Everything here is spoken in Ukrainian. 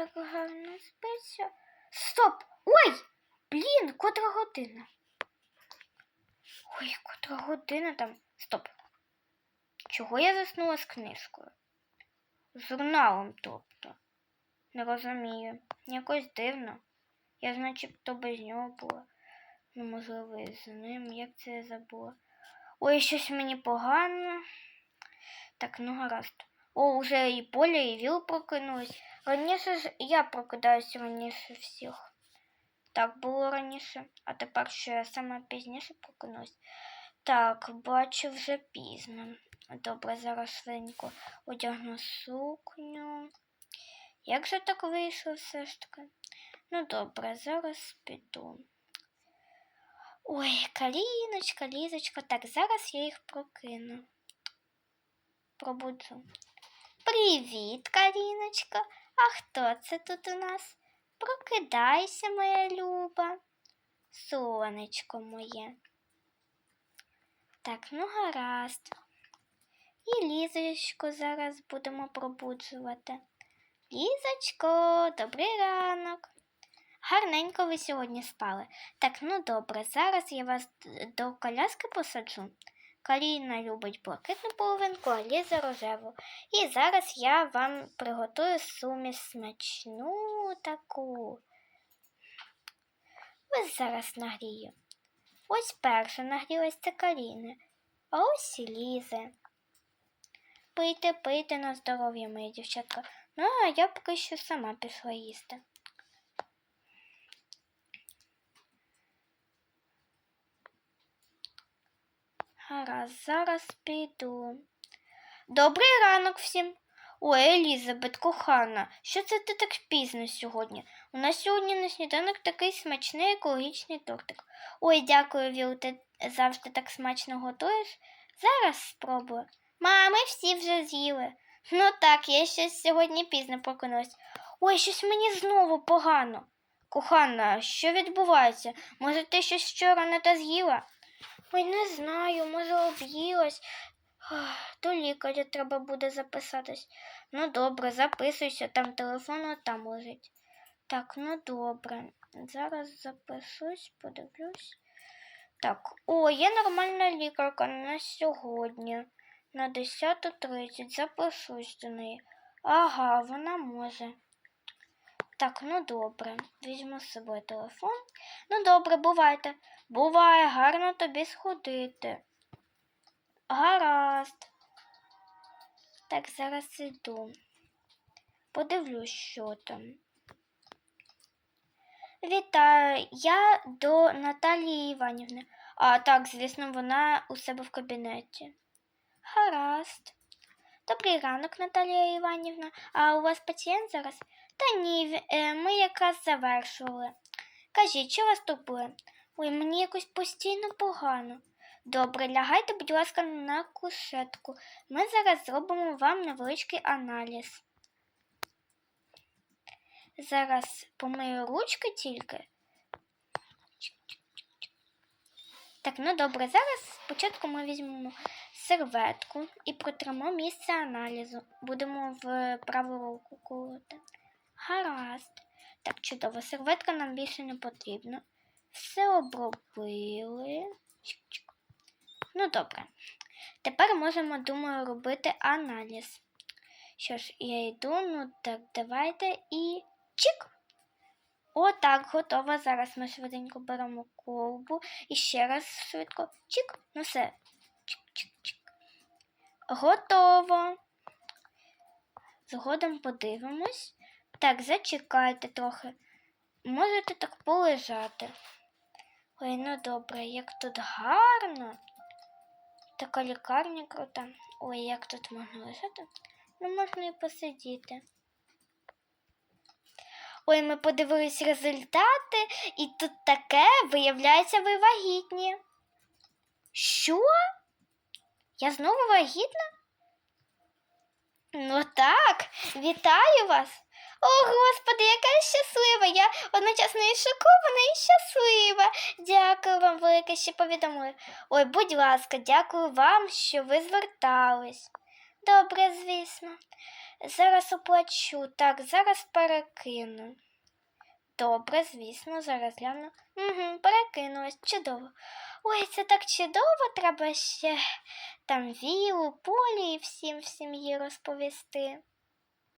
як гарно спиться. Стоп! Ой! Блін, котра година. Ой, котра година там. Стоп. Чого я заснула з книжкою? З журналом, тобто. Не розумію. Якось дивно. Я, начебто, без нього була. Ну, можливо, і з ним. Як це я забула? Ой, щось мені погано. Так, ну гаразд. О, уже і Поля, і Віл прокинулись. Раніше ж я прокидаюся раніше всіх. Так було раніше, а тепер що я саме пізніше прокинусь. Так, бачу вже пізно. Добре, зараз швиденько одягну сукню. Як же так вийшло все ж таки? Ну добре, зараз піду. Ой, каліночка, лізочка. Так, зараз я їх прокину. Пробуджу. Привіт, Каріночка. А хто це тут у нас? Прокидайся, моя люба. Сонечко моє. Так, ну гаразд. І лізочку зараз будемо пробуджувати. Лізочко, добрий ранок. Гарненько ви сьогодні спали. Так, ну добре, зараз я вас до коляски посаджу. Каріна любить блакитну половинку, а Ліза рожеву. І зараз я вам приготую суміш смачну таку. Ось зараз нагрію. Ось перша нагрілась це Каріни, а ось і Лізи. Пийте, пийте на здоров'я, мої дівчатка. Ну, а я поки що сама пішла їсти. Гаразд, зараз піду. Добрий ранок всім. Ой, Елізабет, кохана, що це ти так пізно сьогодні? У нас сьогодні на сніданок такий смачний екологічний тортик. Ой, дякую, Віл, ти завжди так смачно готуєш. Зараз спробую. Мами всі вже з'їли. Ну так, я щось сьогодні пізно прокинулась. Ой, щось мені знову погано. Кохана, що відбувається? Може, ти щось вчора не те з'їла? Ой, не знаю, може, об'їлась. До лікаря треба буде записатись. Ну добре, записуйся, там телефон там лежить. Так, ну добре. Зараз запишусь, подивлюсь. Так, о, є нормальна лікарка на сьогодні. На 10.30 запишусь до неї. Ага, вона може. Так, ну добре. Візьму з собою телефон. Ну добре, бувайте. Буває, гарно тобі сходити. Гаразд. Так, зараз іду. Подивлюсь, що там. Вітаю, я до Наталії Іванівни. А так, звісно, вона у себе в кабінеті. Гаразд. Добрий ранок, Наталія Іванівна. А у вас пацієнт зараз? Та ні, е, ми якраз завершували. Кажіть, що вас турбує? Ой, мені якось постійно погано. Добре, лягайте, будь ласка, на кушетку. Ми зараз зробимо вам невеличкий аналіз. Зараз помию ручки тільки. Так, ну добре, зараз спочатку ми візьмемо серветку і протремо місце аналізу. Будемо в праву руку колоти. Гаразд. Так, чудово, серветка нам більше не потрібна. Все обробили. Ну, добре. Тепер можемо, думаю, робити аналіз. Що ж, я йду, ну так, давайте і чик. Отак, готово. Зараз ми швиденько беремо колбу і ще раз швидко. Чик. Ну все. Чик-чик-чик. Готово. Згодом подивимось. Так, зачекайте трохи. Можете так полежати. Ой, ну добре, як тут гарно. Така лікарня крута. Ой, як тут можна лежати? Ну, можна і посидіти. Ой, ми подивились результати, і тут таке, виявляється, ви вагітні. Що? Я знову вагітна? Ну так, вітаю вас. О, Господи, яка я щаслива! Я одночасно і шокована, і щаслива. Дякую вам велике, що повідомили. Ой, будь ласка, дякую вам, що ви звертались. Добре, звісно. Зараз оплачу. Так, зараз перекину. Добре, звісно, зараз гляну. Угу, перекинулась, чудово. Ой, це так чудово, треба ще там вілу, полі і всім всім їй розповісти.